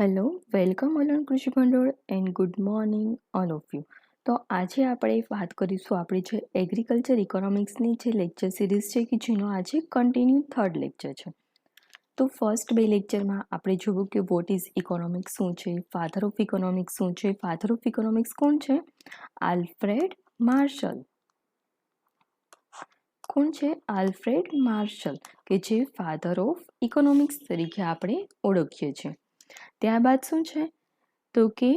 Hello welcome અલણ કૃષિ ભંડોળ and good morning all of you તો આજે આપણે વાત કરીશું, આપણી જે એગ્રીકલ્ચર ઇકોનોમિક્સની જે લેક્ચર સિરીઝ છે કે જેનો આજે કન્ટિન્યુ થર્ડ લેક્ચર છે. તો ફર્સ્ટ બે લેક્ચરમાં આપણે જોયું કે વોટ ઇઝ ઇકોનોમિક્સ શું છે ફાધર ઓફ ઇકોનોમિક્સ શું છે ફાધર ઓફ ઇકોનોમિક્સ કોણ છે? આલ્ફ્રેડ માર્શલ કોણ છે? આલ્ફ્રેડ માર્શલ કે જે ફાધર ઓફ ઇકોનોમિક્સ તરીકે આપણે ઓળખીએ છીએ. ત્યારબાદ શું છે? તો કે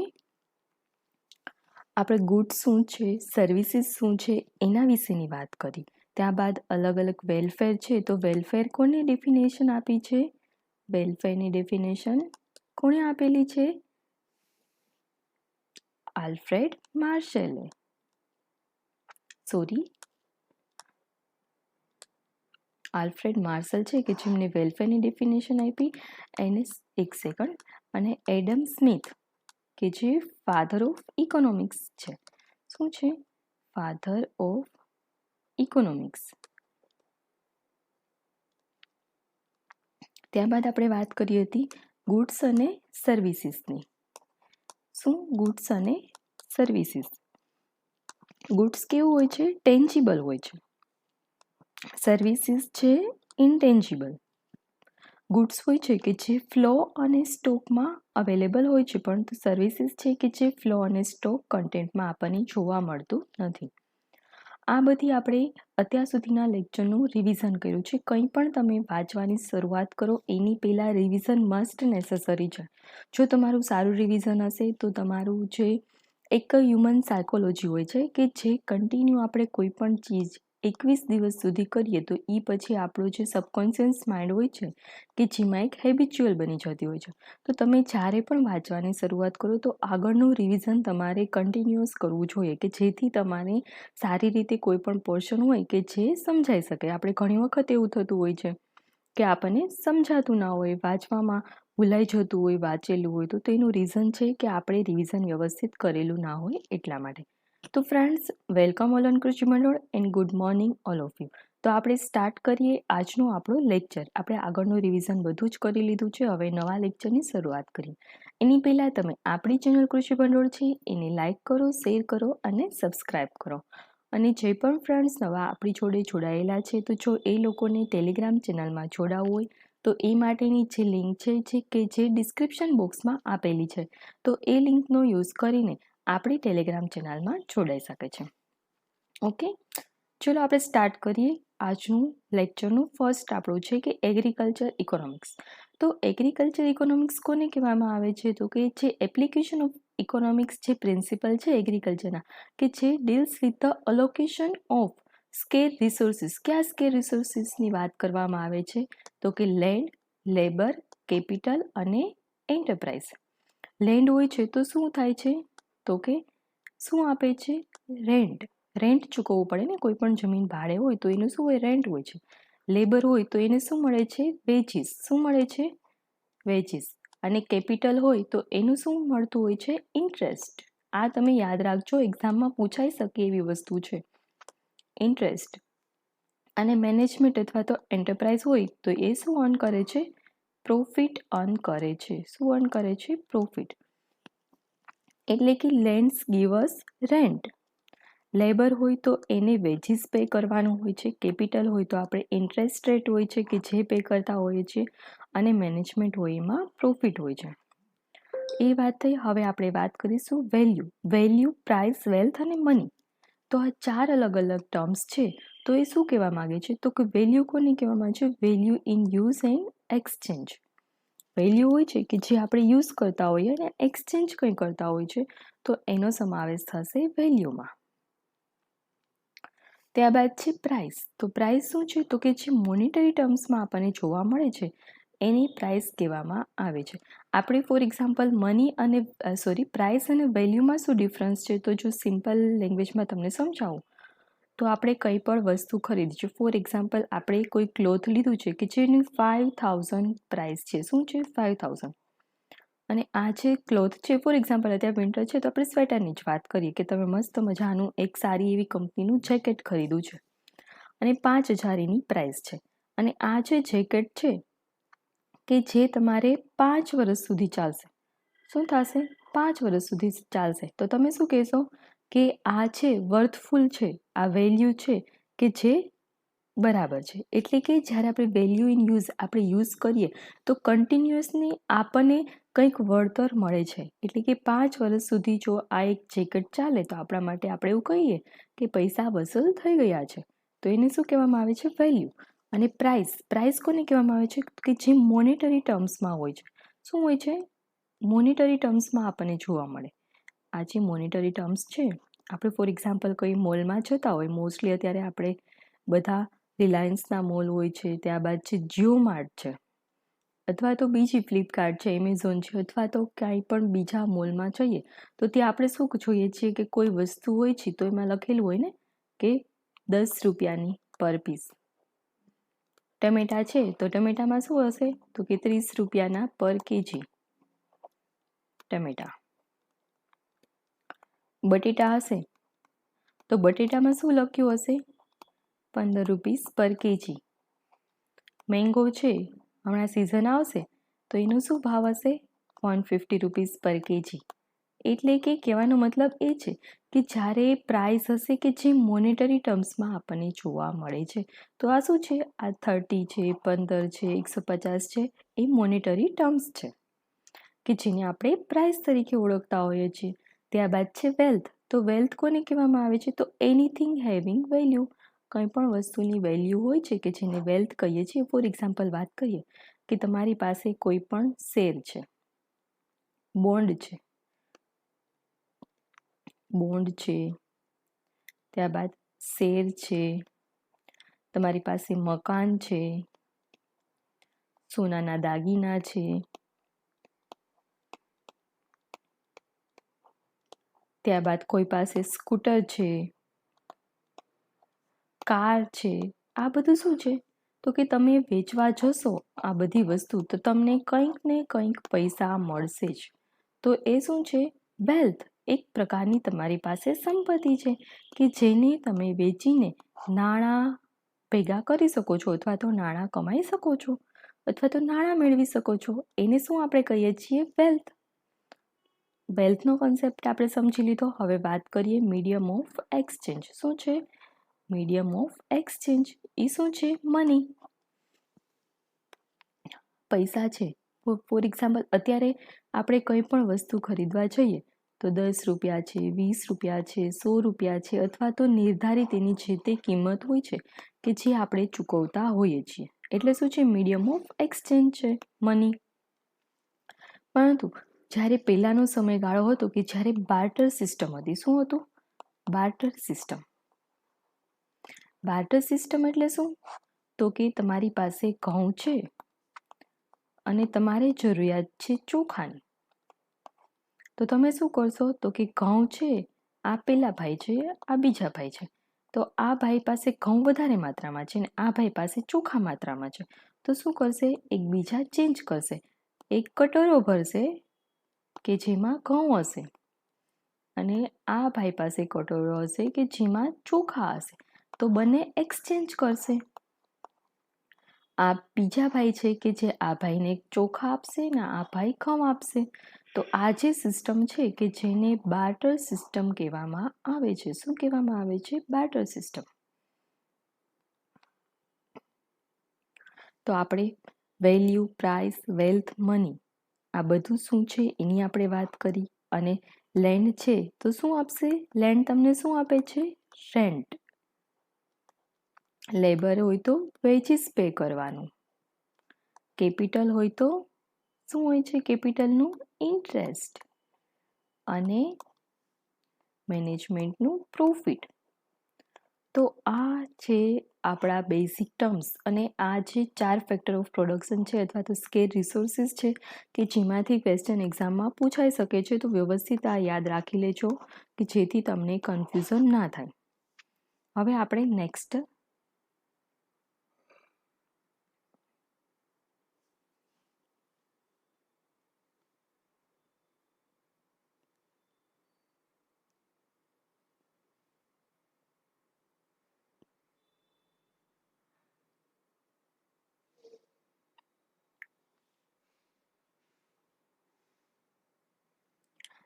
આપણે ગુડ્સ શું છે સર્વિસીસ શું છે, એના વિશેની વાત કરી. ત્યારબાદ અલગ અલગ વેલફેર છે, તો વેલફેર કોને ડેફિનેશન આપી છે? વેલફેરની ડેફિનેશન કોણે આપેલી છે? આલ્ફ્રેડ માર્શેલે સોરી આલ્ફ્રેડ માર્શલ છે કે જેમને વેલફેરની ડેફિનેશન આપી, એને એક સેકન્ડ અને એડમ સ્મિથ, કે જે ફાધર ઓફ ઇકોનોમિક્સ છે. શું છે? ફાધર ઓફ ઇકોનોમિક્સ ત્યારબાદ આપણે વાત કરી હતી ગુડ્સ અને સર્વિસીસની શું ગુડ્સ અને સર્વિસીસ ગુડ્સ કેવું હોય છે? ટેન્જિબલ હોય છે. સર્વિસીસ છે ઇન્ટેન્જિબલ ગુડ્સ હોય છે કે જે ફ્લો અને સ્ટોકમાં અવેલેબલ હોય છે, પરંતુ સર્વિસીસ છે કે જે ફ્લો અને સ્ટોક કન્ટેન્ટમાં આપણને જોવા મળતું નથી. આ બધી આપણે અત્યાર સુધીના લેક્ચરનું રિવિઝન કર્યું છે. કંઈ પણ તમે વાંચવાની શરૂઆત કરો, એની પહેલાં રિવિઝન મસ્ટ નેસેસરી છે. જો તમારું સારું રિવિઝન હશે, તો તમારું જે એક હ્યુમન સાયકોલોજી હોય છે કે જે કન્ટિન્યુ આપણે કોઈ પણ ચીજ એકવીસ દિવસ સુધી કરીએ તો એ પછી આપણું જે સબકોન્શિયસ માઇન્ડ હોય છે, કે જેમાં એક હેબિચ્યુઅલ બની જતી હોય છે. તો તમે જ્યારે પણ વાંચવાની શરૂઆત કરો તો આગળનું રિવિઝન તમારે કન્ટિન્યુઅસ કરવું જોઈએ, કે જેથી તમારે સારી રીતે કોઈ પણ પોર્શન હોય કે જે સમજાઈ શકે. આપણે ઘણી વખત એવું થતું હોય છે કે આપણને સમજાતું ના હોય, વાંચવામાં ભૂલાઈ જતું હોય, વાંચેલું હોય, તો તેનું રીઝન છે કે આપણે રિવિઝન વ્યવસ્થિત કરેલું ના હોય એટલા માટે. તો friends welcome all on Krishi Mandal and good morning all of you તો આપણે સ્ટાર્ટ કરીએ આજનો આપણો લેક્ચર આપણે આગળનું રિવિઝન બધું જ કરી લીધું છે. હવે નવા લેક્ચરની શરૂઆત કરીએ. એની પહેલાં તમે આપણી ચેનલ કૃષિ ભંડોળ છે, એને લાઇક કરો શેર કરો અને સબસ્ક્રાઈબ કરો. અને જે પણ ફ્રેન્ડ્સ નવા આપણી જોડે જોડાયેલા છે, તો જો એ લોકોને ટેલિગ્રામ ચેનલમાં જોડાવવું હોય, તો એ માટેની જે લિંક છે, જે કે જે ડિસ્ક્રિપ્શન બોક્સમાં આપેલી છે, તો એ લિંકનો યુઝ કરીને આપણી ટેલિગ્રામ ચેનલમાં જોડાઈ શકે છે. ઓકે ચલો આપણે સ્ટાર્ટ કરીએ. આજનું લેક્ચરનું ફર્સ્ટ આપણું છે કે એગ્રીકલ્ચર ઇકોનોમિક્સ તો એગ્રીકલ્ચર ઇકોનોમિક્સ કોને કહેવામાં આવે છે? તો કે જે એપ્લિકેશન ઓફ ઇકોનોમિક્સ જે પ્રિન્સિપલ છે એગ્રીકલ્ચરના કે જે deals with the allocation of scarce resources કયા સ્કેર રિસોર્સિસની વાત કરવામાં આવે છે? તો કે લેન્ડ લેબર કેપિટલ અને એન્ટરપ્રાઇઝ લેન્ડ હોય છે તો શું થાય છે? તો કે શું આપે છે? રેન્ટ રેન્ટ ચૂકવવું પડે ને કોઈ પણ જમીન ભાડે હોય તો એનું શું હોય? રેન્ટ હોય છે. લેબર હોય તો એને શું મળે છે? વેજીસ શું મળે છે? વેજીસ અને કેપિટલ હોય તો એનું શું મળતું હોય છે? ઇન્ટરેસ્ટ આ તમે યાદ રાખજો એક્ઝામમાં પૂછાઈ શકે એવી વસ્તુ છે. ઇન્ટરેસ્ટ અને મેનેજમેન્ટ અથવા તો એન્ટરપ્રાઇઝ હોય તો એ શું અર્ન કરે છે? પ્રોફિટ અર્ન કરે છે. શું અર્ન કરે છે? પ્રોફિટ એટલે કે લેન્ડ્સ ગીવર્સ રેન્ટ લેબર હોય તો એને વેજીસ પે કરવાનું હોય છે કેપિટલ હોય તો આપણે ઇન્ટરેસ્ટ રેટ હોય છે કે જે પે કરતા હોઈએ છીએ, અને મેનેજમેન્ટ હોય એમાં પ્રોફિટ હોય છે. એ વાત થઈ, હવે આપણે વાત કરીશું વેલ્યુ વેલ્યુ પ્રાઇસ વેલ્થ અને મની તો આ ચાર અલગ અલગ ટર્મ્સ છે. તો એ શું કહેવા માગે છે? તો કે વેલ્યુ કોને કહેવામાં છે? Value in use and exchange value હોય છે કે જે આપણે યુઝ કરતા હોઈએ અને એક્સચેન્જ કંઈ કરતા હોય છે તો એનો સમાવેશ થશે વેલ્યુમાં. ત્યારબાદ છે પ્રાઇસ તો પ્રાઇસ શું છે? તો કે જે મોનિટરી ટર્મ્સમાં આપણને જોવા મળે છે, એની પ્રાઇસ કહેવામાં આવે છે. આપણે ફોર એક્ઝામ્પલ મની અને સોરી પ્રાઇસ અને વેલ્યુમાં શું ડિફરન્સ છે? તો જો સિમ્પલ લેંગ્વેજમાં તમને સમજાવું તો આપણે કંઈ પણ વસ્તુ ખરીદી છે ફોર એક્ઝામ્પલ આપણે કોઈ ક્લોથ લીધું છે કે જેની ફાઇવ થાઉઝન્ડ પ્રાઇસ છે. શું છે? ફાઇવ થાઉઝન્ડ અને આ જે ક્લોથ છે ફોર એક્ઝામ્પલ અત્યારે વિન્ટર છે, તો આપણે સ્વેટરની જ વાત કરીએ કે તમે મસ્ત મજાનું એક સારી એવી કંપનીનું જેકેટ ખરીદ્યું છે. અને પાંચ હજાર એની પ્રાઇસ છે. અને આ જે જેકેટ છે કે જે તમારે પાંચ વર્ષ સુધી ચાલશે. શું થશે? પાંચ વર્ષ સુધી ચાલશે. તો તમે શું કહેશો? કે આ છે, વર્થફુલ છે, આ વેલ્યુ છે કે જે બરાબર છે. એટલે કે જ્યારે આપણે વેલ્યુ ઇન યુઝ આપણે યુઝ કરીએ, તો કન્ટિન્યુઅસલી આપણને કંઈક વળતર મળે છે. એટલે કે પાંચ વર્ષ સુધી જો આ એક જેકેટ ચાલે, તો આપણા માટે આપણે એવું કહીએ કે પૈસા વસૂલ થઈ ગયા છે. તો એને શું કહેવામાં આવે છે? વેલ્યુ. અને પ્રાઇસ. પ્રાઇસ કોને કહેવામાં આવે છે? કે જે મોનેટરી ટર્મ્સમાં હોય છે. શું હોય છે? મોનિટરી ટર્મ્સમાં આપણને જોવા મળે. આ જે મોનિટરી ટર્મ્સ છે, આપણે ફોર એક્ઝામ્પલ કોઈ મોલમાં જતા હોય મોસ્ટલી અત્યારે આપણે બધા રિલાયન્સના મોલ હોય છે ત્યારબાદ છે જીઓ માર્ટ છે, અથવા તો બીજી ફ્લિપકાર્ટ છે એમેઝોન છે, અથવા તો ક્યાંય પણ બીજા મોલમાં જઈએ, તો ત્યાં આપણે શું જોઈએ છીએ કે કોઈ વસ્તુ હોય છે, તો એમાં લખેલું હોય ને કે દસ રૂપિયાની પર પીસ ટમેટા છે, તો ટમેટામાં શું હશે? તો કે ત્રીસ રૂપિયાના પર કેજી ટમેટા. બટેટા હશે? તો બટેટામાં શું લખ્યું હશે? પંદર રૂપીસ પર કેજી. મેંગો છે, હમણાં સિઝન આવશે, તો એનો શું ભાવ હશે? One fifty rupees per KG. એટલે કે કહેવાનો મતલબ એ છે કે જ્યારે પ્રાઇસ હશે કે જે મોનેટરી ટર્મ્સમાં આપણને જોવા મળે છે, તો આ શું છે? આ થર્ટી છે, પંદર છે, એકસો પચાસ છે, એ મોનેટરી ટર્મ્સ છે, કે જેને આપણે પ્રાઇસ તરીકે ઓળખતા હોઈએ છીએ. ત્યારબાદ છે વેલ્થ તો વેલ્થ કોને કહેવામાં આવે છે? તો એનીથિંગ હેવિંગ વેલ્યુ કંઈ પણ વસ્તુની વેલ્યુ હોય છે કે જેને વેલ્થ કહીએ છીએ ફોર એક્ઝામ્પલ વાત કરીએ કે તમારી પાસે કોઈ પણ શેર છે બોન્ડ છે બોન્ડ છે, ત્યારબાદ શેર છે, તમારી પાસે મકાન છે, સોનાના દાગીના છે ત્યારબાદ કોઈ પાસે સ્કૂટર છે, કાર છે, આ બધું શું છે? તો કે તમે વેચવા જશો આ બધી વસ્તુ, તો તમને કંઈક ને કંઈક પૈસા મળશે જ. તો એ શું છે? વેલ્થ, એક પ્રકારની તમારી પાસે સંપત્તિ છે કે જેને તમે વેચીને નાણાં ભેગા કરી શકો છો અથવા તો નાણાં કમાઈ શકો છો અથવા તો નાણાં મેળવી શકો છો. એને શું આપણે કહીએ છીએ? વેલ્થ. વેલ્થનો કોન્સેપ્ટ આપણે સમજી લીધો. હવે વાત કરીએ મીડિયમ ઓફ એક્સચેન્જ શું છે? મીડિયમ ઓફ એક્સચેન્જ એ શું છે? મની પૈસા છે. ફોર એક્ઝામ્પલ અત્યારે આપણે કંઈ પણ વસ્તુ ખરીદવા જઈએ, તો દસ રૂપિયા છે, વીસ રૂપિયા છે, સો રૂપિયા છે, અથવા તો નિર્ધારિત એની જે તે કિંમત હોય છે, કે જે આપણે ચૂકવતા હોઈએ છીએ. એટલે શું છે? મીડિયમ ઓફ એક્સચેન્જ છે. મની પરંતુ જ્યારે પહેલાંનો સમયગાળો હતો કે જ્યારે બાર્ટર સિસ્ટમ હતી. શું હતું? Barter system. બાર્ટર સિસ્ટમ એટલે શું? તો કે તમારી પાસે ઘઉં છે અને તમારે જરૂરિયાત છે ચોખાની. તો તમે શું કરશો? તો કે ઘઉં છે, આ પેલા ભાઈ છે, આ બીજા ભાઈ છે. તો આ ભાઈ પાસે ઘઉં વધારે માત્રામાં છે અને આ ભાઈ પાસે ચોખા માત્રામાં છે. તો શું કરશે? એકબીજા ચેન્જ કરશે. એક કટોરો ભરશે કે જેમાં ઘઉં હશે. અને આ ભાઈ પાસે કટોરો હશે કે જેમાં ચોખા હશે. તો બંને એક્સચેન્જ કરશે. આ બીજા ભાઈ છે કે જે આ ભાઈને ચોખા આપશે ને આ ભાઈ ઘઉં આપશે. તો આ જે સિસ્ટમ છે કે જેને બાર્ટર સિસ્ટમ કહેવામાં આવે છે. શું કહેવામાં આવે છે? બાર્ટર સિસ્ટમ તો આપણે વેલ્યુ પ્રાઇસ વેલ્થ મની આ બધું શું છે? એની આપણે વાત કરી. અને લેન્ડ છે તો શું આપશે? લેન્ડ તમને શું આપે છે? રેન્ટ લેબર હોય તો વેજીસ પે કરવાનું. કેપિટલ હોય તો શું હોય છે કેપિટલનું? ઇન્ટરેસ્ટ. અને મેનેજમેન્ટનું પ્રોફિટ. તો આ છે આપણા બેઝિક ટર્મ્સ અને આ જે ચાર ફેક્ટર ઓફ પ્રોડક્શન છે અથવા તો સ્કેર રિસોર્સિસ છે કે જેમાંથી ક્વેશ્ચન એક્ઝામમાં પૂછાઈ શકે છે, તો વ્યવસ્થિત આ યાદ રાખી લેજો કે જેથી તમને કન્ફ્યુઝન ના થાય. હવે આપણે નેક્સ્ટ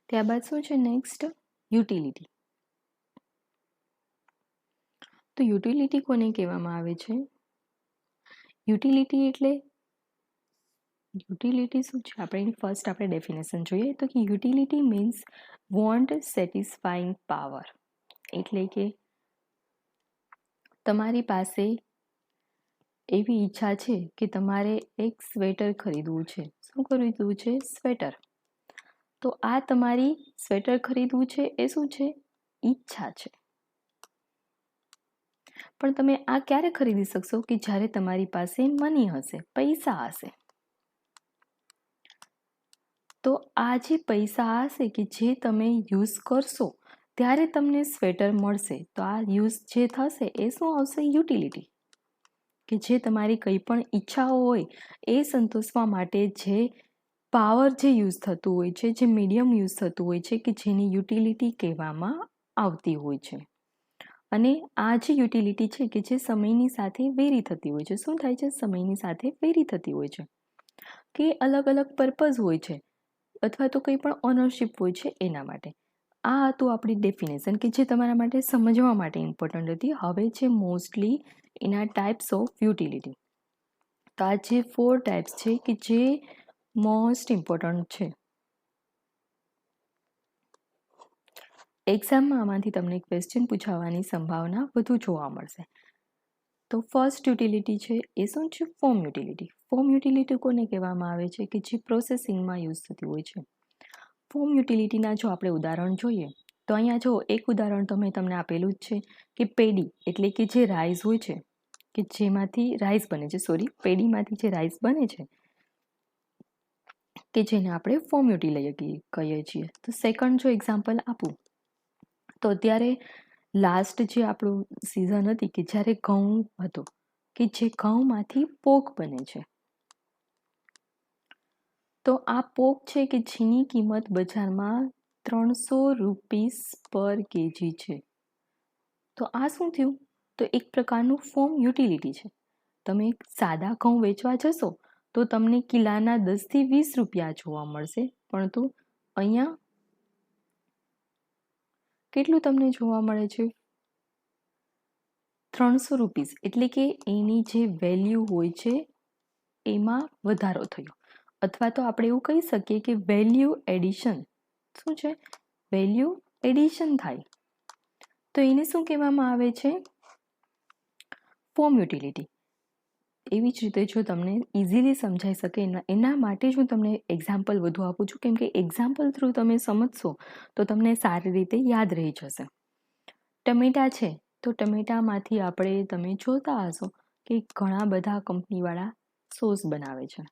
ત્યારબાદ શું છે નેક્સ્ટ યુટિલિટી. તો યુટિલિટી કોને કહેવામાં આવે છે? યુટિલિટી એટલે યુટિલિટી શું છે? આપણે ફર્સ્ટ આપણે ડેફિનેશન જોઈએ. તો કે utility means want satisfying power એટલે કે તમારી પાસે એવી ઈચ્છા છે કે તમારે એક સ્વેટર ખરીદવું છે. શું ખરીદવું છે? સ્વેટર તો આ તમારી સ્વેટર ખરીદવું છે એ શું છે? ઈચ્છા છે. પણ તમે આ ક્યારે ખરીદી શકશો કે જ્યારે તમારી પાસે મની હશે, પૈસા હશે? તો આ જે પૈસા હશે કે જે તમે યુઝ કરશો, ત્યારે તમને સ્વેટર મળશે. તો આ યુઝ જે થશે એ શું આવશે? યુટિલિટી કે જે તમારી કંઈ પણ ઈચ્છાઓ હોય એ સંતોષવા માટે જે પાવર જે યુઝ થતું હોય છે, જે મીડિયમ યુઝ થતું હોય છે, કે જેની યુટિલિટી કહેવામાં આવતી હોય છે. અને આ જે યુટિલિટી છે કે જે સમયની સાથે વેરી થતી હોય છે. શું થાય છે? સમયની સાથે વેરી થતી હોય છે. કે અલગ અલગ પર્પઝ હોય છે, અથવા તો કંઈ પણ ઓનરશિપ હોય છે એના માટે. આ હતું આપણી ડેફિનેશન કે જે તમારા માટે સમજવા માટે ઇમ્પોર્ટન્ટ હતી. હવે છે મોસ્ટલી એના ટાઈપ્સ ઓફ યુટિલિટી તો આ જે ફોર ટાઈપ્સ છે કે જે મોસ્ટ ઇમ્પોર્ટન્ટ છે. એક્ઝામમાં આમાંથી તમને ક્વેશ્ચન પૂછાવાની સંભાવના વધુ જોવા મળશે. તો ફર્સ્ટ યુટિલિટી છે, એ શું છે? ફોર્મ યુટિલિટી ફોર્મ યુટિલિટી કોને કહેવામાં આવે છે? કે જે પ્રોસેસિંગમાં યુઝ થતી હોય છે. ફોર્મ યુટિલિટીના જો આપણે ઉદાહરણ જોઈએ, તો અહીંયા જો એક ઉદાહરણ તો મેં તમને આપેલું જ છે કે પેડી એટલે કે જે રાઈસ હોય છે, કે જેમાંથી રાઈસ બને છે. સોરી પેડીમાંથી જે રાઈસ બને છે કે જેને આપણે ફોર્મ્યુટી લઈએ કહીએ છીએ. તો સેકન્ડ જો એક્ઝામ્પલ આપું, તો અત્યારે લાસ્ટ જે આપણું સિઝન હતી કે જ્યારે ઘઉં હતો, કે જે ઘઉંમાંથી પોક બને છે. તો આ પોક છે કે જેની કિંમત બજારમાં ત્રણસો રૂપીસ પર કેજી છે. તો આ શું થયું? તો એક પ્રકારનું ફોર્મ યુટિલિટી છે. તમે સાદા ઘઉં વેચવા જશો તો તમને કિલ્લાના દસથી વીસ રૂપિયા જોવા મળશે. પરંતુ અહીંયા કેટલું તમને જોવા મળે છે? ત્રણસો રૂપીસ. એટલે કે એની જે વેલ્યુ હોય છે, એમાં વધારો થયો. અથવા તો આપણે એવું કહી શકીએ કે વેલ્યુ એડિશન. શું છે? વેલ્યુ એડિશન થાય. તો એને શું કહેવામાં આવે છે? Form utility. એવી જ રીતે જો તમને ઇઝીલી સમજાઈ શકે એના માટે જ હું તમને એક્ઝામ્પલ વધુ આપું છું. કેમ કે એક્ઝામ્પલ થ્રુ તમે સમજશો, તો તમને સારી રીતે યાદ રહી જશે. ટમેટા છે, તો ટમેટામાંથી આપણે તમે જોતા હશો કે ઘણા બધા કંપનીવાળા સોસ બનાવે છે.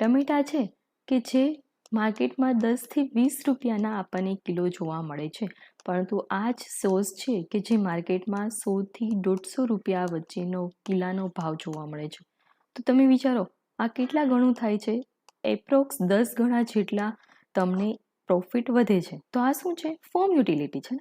ટમેટા છે કે જે માર્કેટમાં દસથી વીસ રૂપિયાના આપણને કિલો જોવા મળે છે. પરંતુ આ જ સોસ છે કે જે માર્કેટમાં સોથી દોઢસો રૂપિયા વચ્ચેનો કિલ્લાનો ભાવ જોવા મળે છે. તો તમે વિચારો, આ કેટલા ગણું થાય છે? એપ્રોક્સ દસ ગણા જેટલા તમને પ્રોફિટ વધે છે. તો આ શું છે? ફોર્મ યુટિલિટી છે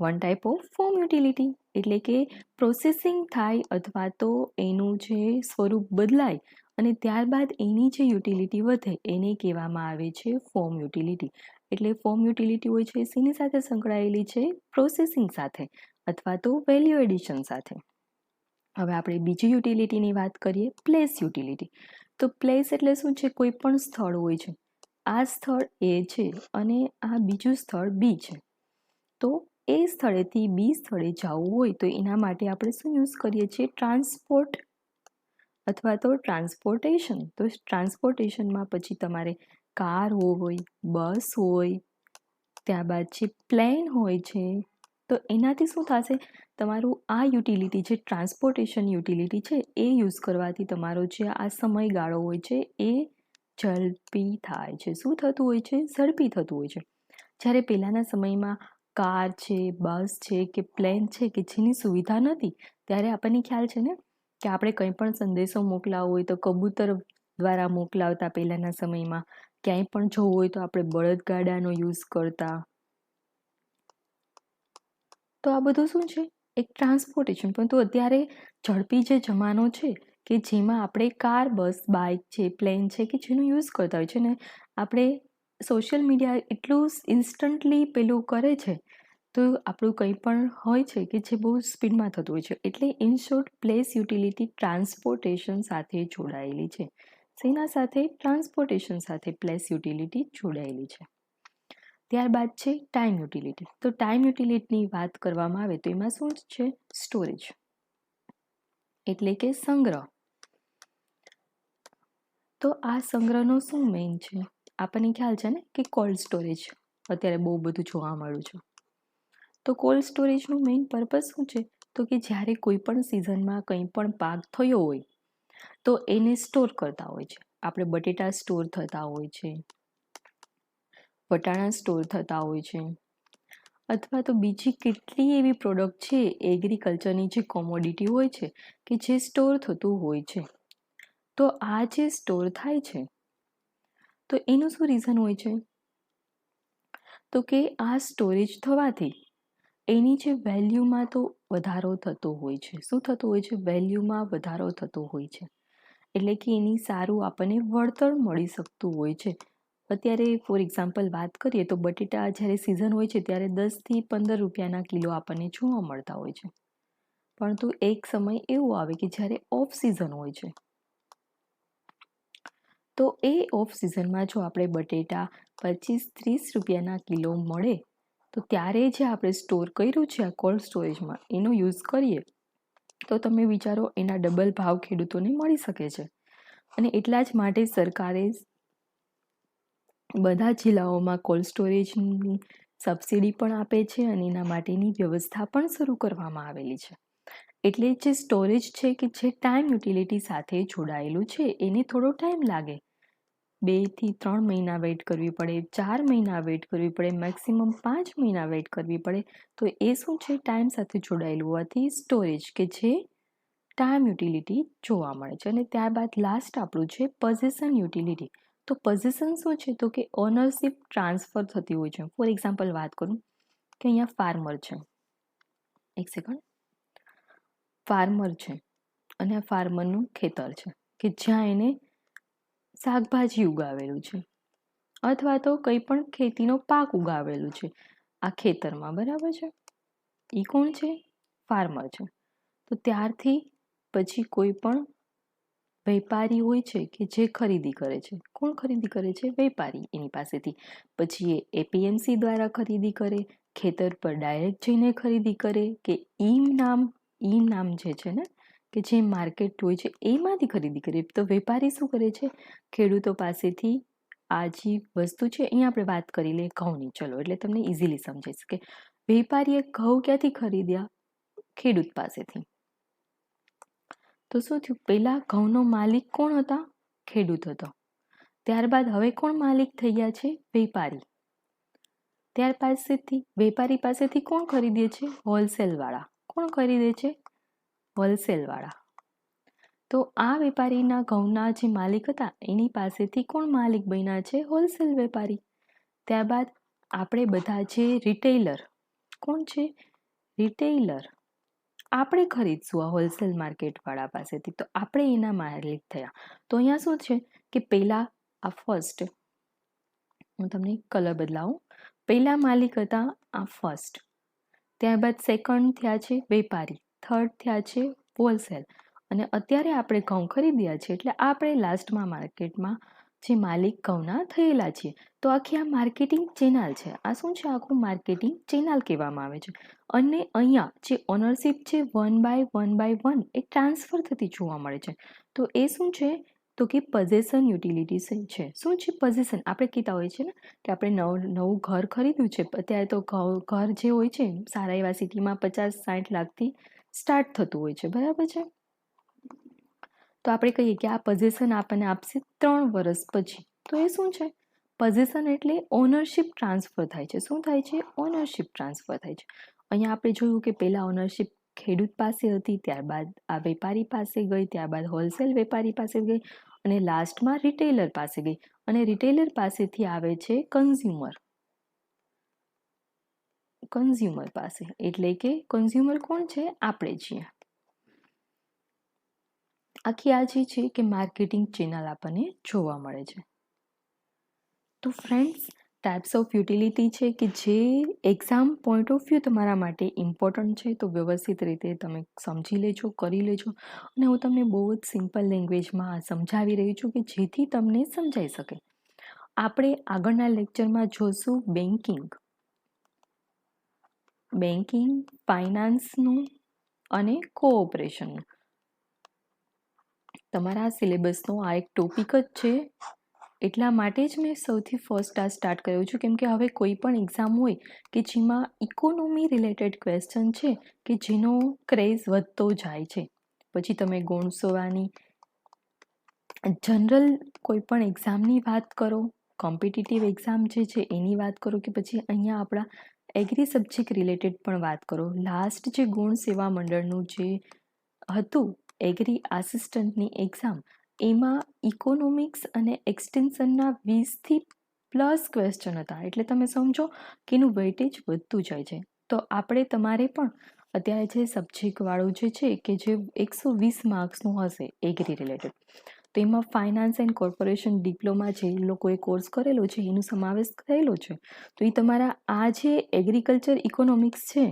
one type of form utility એટલે કે પ્રોસેસિંગ થાય અથવા તો એનું જે સ્વરૂપ બદલાય અને ત્યારબાદ એની જે યુટિલિટી વધે એને કહેવામાં આવે છે ફોર્મ યુટિલિટી. એટલે ફોર્મ યુટિલિટી હોય છે શેની સાથે સંકળાયેલી છે, પ્રોસેસિંગ સાથે અથવા તો વેલ્યુ એડિશન સાથે. હવે આપણે બીજી યુટિલિટીની વાત કરીએ, પ્લેસ યુટિલિટી. તો પ્લેસ એટલે શું છે? કોઈ પણ સ્થળ હોય છે. આ સ્થળ એ છે અને આ બીજું સ્થળ બી છે. તો એ સ્થળેથી બી સ્થળે જવું હોય તો એના માટે આપણે શું યુઝ કરીએ છીએ? ટ્રાન્સપોર્ટ અથવા તો ટ્રાન્સપોર્ટેશન. તો ટ્રાન્સપોર્ટેશનમાં પછી તમારે કાર હોય, બસ હોય ત્યારબાદ જે પ્લેન હોય છે, તો એનાથી શું થશે? તમારું આ યુટિલિટી જે ટ્રાન્સપોર્ટેશન યુટિલિટી છે, એ યુઝ કરવાથી તમારો જે આ સમયગાળો હોય છે, એ ઝડપી થાય છે. શું થતું હોય છે? ઝડપી થતું હોય છે. જ્યારે પહેલાંના સમયમાં કાર છે, બસ છે, કે પ્લેન છે, કે જેની સુવિધા નથી, ત્યારે આપણને ખ્યાલ છે ને, કે આપણે કંઈ પણ સંદેશો મોકલાવવો હોય તો કબૂતર દ્વારા મોકલાવતા પહેલાંના સમયમાં ક્યાંય પણ જવું હોય તો આપણે બળદગાડાનો યુઝ કરતા. તો આ બધું શું છે? એક ટ્રાન્સપોર્ટેશન. પરંતુ અત્યારે ઝડપી જે જમાનો છે કે જેમાં આપણે કાર, બસ, બાઇક છે, પ્લેન છે કે જેનો યુઝ કરતા હોય છે ને, આપણે સોશિયલ મીડિયા એટલું ઇન્સ્ટન્ટલી પેલું કરે છે, તો આપણું કંઈ પણ હોય છે કે જે બહુ સ્પીડમાં થતું હોય છે. એટલે in short, place utility transportation સાથે જોડાયેલી છે. શેના સાથે ટ્રાન્સપોર્ટેશન સાથે પ્લેસ યુટિલિટી જોડાયેલી છે. ત્યારબાદ છે ટાઈમ યુટિલિટી. તો ટાઈમ યુટિલિટીની વાત કરવામાં આવે તો એમાં શું છે? સ્ટોરેજ. એટલે કે સંગ્રહ. તો આ સંગ્રહનો શું મેઇન છે? આપણને ખ્યાલ છે ને કે કોલ્ડ સ્ટોરેજ અત્યારે બહુ બધું જોવા મળ્યું છે. તો કોલ્ડ સ્ટોરેજનું મેઇન પર્પઝ શું છે? તો કે જ્યારે કોઈ પણ સિઝનમાં કંઈ પણ પાક થયો હોય તો એને સ્ટોર કરતા હોય છે. આપણે બટેટા સ્ટોર થતા હોય છે. વટાણા સ્ટોર થતા હોય છે. અથવા તો બીજી કેટલી એવી પ્રોડક્ટ છે એગ્રીકલ્ચરની જે કોમોડિટી હોય છે, કે જે સ્ટોર થતું હોય છે. તો આ જે સ્ટોર થાય છે, તો એનું શું રીઝન હોય છે? તો કે આ સ્ટોરેજ થવાથી એની જે વેલ્યુમાં તો વધારો થતો હોય છે. શું થતું હોય છે? વેલ્યુમાં વધારો થતો હોય છે. એટલે કે એની સારું આપણને વળતર મળી શકતું હોય છે. અત્યારે ફોર એક્ઝામ્પલ વાત કરીએ તો બટેટા જ્યારે સિઝન હોય છે ત્યારે દસથી પંદર રૂપિયાના કિલો આપણને જોવા મળતા હોય છે. પરંતુ એક સમય એવો આવે કે જ્યારે ઓફ સિઝન હોય છે. તો એ ઓફ સિઝનમાં જો આપણે બટેટા પચીસ ત્રીસ રૂપિયાના કિલો મળે તો ત્યારે જે આપણે સ્ટોર કર્યું છે આ કોલ્ડ સ્ટોરેજમાં એનો યુઝ કરીએ, તો તમે વિચારો એના ડબલ ભાવ ખેડૂતોને મળી શકે છે. અને એટલા જ માટે સરકારે બધા જિલ્લાઓમાં કોલ્ડ સ્ટોરેજની સબસિડી પણ આપે છે અને એના માટેની વ્યવસ્થા પણ શરૂ કરવામાં આવેલી છે. એટલે જે સ્ટોરેજ છે કે જે ટાઈમ યુટિલિટી સાથે જોડાયેલું છે, એને થોડો ટાઈમ લાગે. બેથી ત્રણ મહિના વેઇટ કરવી પડે, ચાર મહિના વેઇટ કરવી પડે, મેક્સિમમ પાંચ મહિના વેઇટ કરવી પડે. તો એ શું છે? ટાઈમ સાથે જોડાયેલું હોવાથી સ્ટોરેજ કે જે ટાઈમ યુટિલિટી જોવા મળે છે. અને ત્યારબાદ લાસ્ટ આપણું છે પોઝિશન યુટિલિટી. તો પોઝિશન શું છે? તો કે ઓનરશિપ ટ્રાન્સફર થતી હોય છે. ફોર એક્ઝામ્પલ વાત કરું કે અહીંયા ફાર્મર છે. એક સેકન્ડ. ફાર્મર છે અને આ ફાર્મરનું ખેતર છે કે જ્યાં એને શાકભાજી ઉગાવેલું છે. અથવા તો કંઈ પણ ખેતીનો પાક ઉગાવેલું છે. આ ખેતરમાં બરાબર છે? એ કોણ છે? ફાર્મર છે. તો ત્યારથી પછી કોઈ પણ વેપારી હોય છે કે જે ખરીદી કરે છે. કોણ ખરીદી કરે છે? વેપારી એની પાસેથી. પછી એ એપીએમસી દ્વારા ખરીદી કરે, ખેતર પર ડાયરેક્ટ જઈને ખરીદી કરે કે ઈમ નામ, ઈ નામ જે છે ને કે જે માર્કેટ હોય છે, એમાંથી ખરીદી કરીએ. તો વેપારી શું કરે છે? ખેડૂતો પાસેથી આ જે વસ્તુ છે, અહીંયા આપણે વાત કરી લઈએ ઘઉંની ચલો, એટલે તમને ઇઝીલી સમજાઈ શકે. વેપારીએ ઘઉં ક્યાંથી ખરીદ્યા? ખેડૂત પાસેથી. તો શું થયું? પહેલાં ઘઉંનો માલિક કોણ હતા? ખેડૂત હતો. ત્યારબાદ હવે કોણ માલિક થઈ ગયા છે? વેપારી. ત્યાર પાસેથી, વેપારી પાસેથી કોણ ખરીદે છે? હોલસેલવાળા. કોણ ખરીદે છે? હોલસેલવાળા. તો આ વેપારીના ઘઉંના જે માલિક હતા, એની પાસેથી કોણ માલિક બન્યા છે હોલસેલ વેપારી? ત્યારબાદ આપણે બધા જે રિટેલર કોણ છે? રિટેલર આપણે ખરીદશું આ હોલસેલ માર્કેટવાળા પાસેથી. તો આપણે એના માલિક થયા. તો અહીંયા શું છે કે પહેલાં આ ફર્સ્ટ હું તમને કલર બદલાવું. પહેલાં માલિક હતા આ ફર્સ્ટ ત્યારબાદ સેકન્ડ થયા છે વેપારી. થર્ડ થયા છે હોલસેલ અને અત્યારે આપણે ઘઉં ખરીદ્યા છે, એટલે આપણે લાસ્ટમાં માર્કેટમાં જે માલિક ઘઉંના થયેલા છીએ તો આખી આ માર્કેટિંગ ચેનલ છે. આ શું છે? આખું માર્કેટિંગ ચેનલ કહેવામાં આવે છે. અને અહીંયા જે ઓનરશિપ છે one by one by one A transfer થતી જોવા મળે છે. તો એ શું છે? તો કે પઝેશન યુટિલિટી છે. શું છે પઝેશન આપણે કહેતા હોય છે ને કે આપણે નવું નવું ઘર ખરીદ્યું છે. અત્યારે તો ઘર જે હોય છે, સારા એવા સિટીમાં પચાસ, સાઠ લાખથી સ્ટાર્ટ થતું હોય છે, બરાબર છે? તો આપણે કહીએ કે આ પોઝિશન આપણને આપશે ત્રણ વર્ષ પછી. તો એ શું છે? પોઝિશન એટલે ઓનરશિપ ટ્રાન્સફર થાય છે. શું થાય છે? ઓનરશિપ ટ્રાન્સફર થાય છે. અહીંયા આપણે જોયું કે પહેલાં ઓનરશિપ ખેડૂત પાસે હતી, ત્યારબાદ આ વેપારી પાસે ગઈ, ત્યારબાદ હોલસેલ વેપારી પાસે ગઈ અને લાસ્ટમાં રિટેલર પાસે ગઈ. અને રિટેલર પાસેથી આવે છે કન્ઝ્યુમર કન્ઝ્યુમર પાસે. એટલે કે કન્ઝ્યુમર કોણ છે? આપણે છીએ. આખી આ જે છે કે માર્કેટિંગ ચેનલ આપણને જોવા મળે છે. તો ફ્રેન્ડ્સ ટાઈપ્સ ઓફ યુટિલિટી છે કે જે એક્ઝામ પોઈન્ટ ઓફ વ્યૂ તમારા માટે ઇમ્પોર્ટન્ટ છે, તો વ્યવસ્થિત રીતે તમે સમજી લેજો, કરી લેજો. અને હું તમને બહુ જ સિમ્પલ લેંગ્વેજમાં સમજાવી રહી છું કે જેથી તમને સમજાઈ શકે. આપણે આગળના લેક્ચરમાં જોશું બેન્કિંગ બેન્કિંગ ફાઇનાન્સનું અને કોઓપરેશનનું. તમારા સિલેબસનો આ એક ટોપિક જ છે. એટલા માટે જ મેં સૌથી ફર્સ્ટ આ સ્ટાર્ટ કર્યો છું. કેમ કે હવે કોઈ પણ એક્ઝામ હોય કે જેમાં ઇકોનોમી રિલેટેડ ક્વેશ્ચન છે કે જેનો ક્રેઝ વધતો જાય છે. પછી તમે ગુણસોવાની જનરલ કોઈ પણ એક્ઝામની વાત કરો, કોમ્પિટિટિવ એક્ઝામ જે છે એની વાત કરો કે પછી અહીંયા આપણા એગ્રી સબ્જેક્ટ રિલેટેડ પણ વાત કરો. લાસ્ટ જે ગુણ સેવા મંડળનું જે હતું એગ્રી આસિસ્ટન્ટની એક્ઝામ એમાં ઇકોનોમિક્સ અને એક્સટેન્શનના વીસથી પ્લસ ક્વેશ્ચન હતા. એટલે તમે સમજો કે એનું વેઇટેજ વધતું જાય છે. તો આપણે તમારે પણ અત્યારે જે સબ્જેક્ટવાળું જે છે, કે જે એકસો વીસ માર્ક્સનું હશે એગ્રી રિલેટેડ તો એમાં ફાઇનાન્સ એન્ડ કોર્પોરેશન ડિપ્લોમા જે લોકોએ કોર્સ કરેલો છે, એનો સમાવેશ થયેલો છે. તો એ તમારા આ જે એગ્રીકલ્ચર ઇકોનોમિક્સ છે,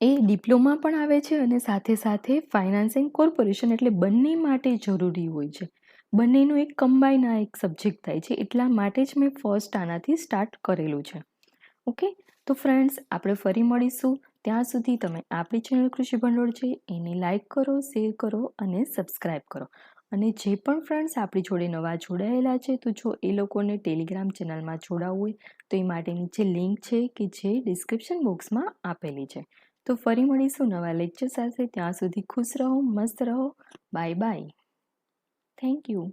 એ ડિપ્લોમા પણ આવે છે અને સાથે સાથે ફાઇનાન્સ એન્ડ કોર્પોરેશન એટલે બંને માટે જરૂરી હોય છે. બંનેનું એક કમ્બાઈન આ એક સબ્જેક્ટ થાય છે, એટલા માટે જ મેં ફર્સ્ટ આનાથી સ્ટાર્ટ કરેલું છે. ઓકે તો ફ્રેન્ડ્સ આપણે ફરી મળીશું. ત્યાં સુધી તમે આપણી ચેનલ કૃષિ ભંડોળ છે એને લાઇક કરો, શેર કરો અને સબસ્ક્રાઈબ કરો. અને જે પણ ફ્રેન્ડ્સ આપણી જોડે નવા જોડાયેલા છે, તો જો એ લોકોને ટેલિગ્રામ ચેનલમાં જોડાવવું હોય, તો એ માટેની જે લિંક છે કે જે ડિસ્ક્રિપ્શન બોક્સમાં આપેલી છે. તો ફરી મળીશું નવા લેક્ચર સાથે. ત્યાં સુધી ખુશ રહો, મસ્ત રહો. Bye bye thank you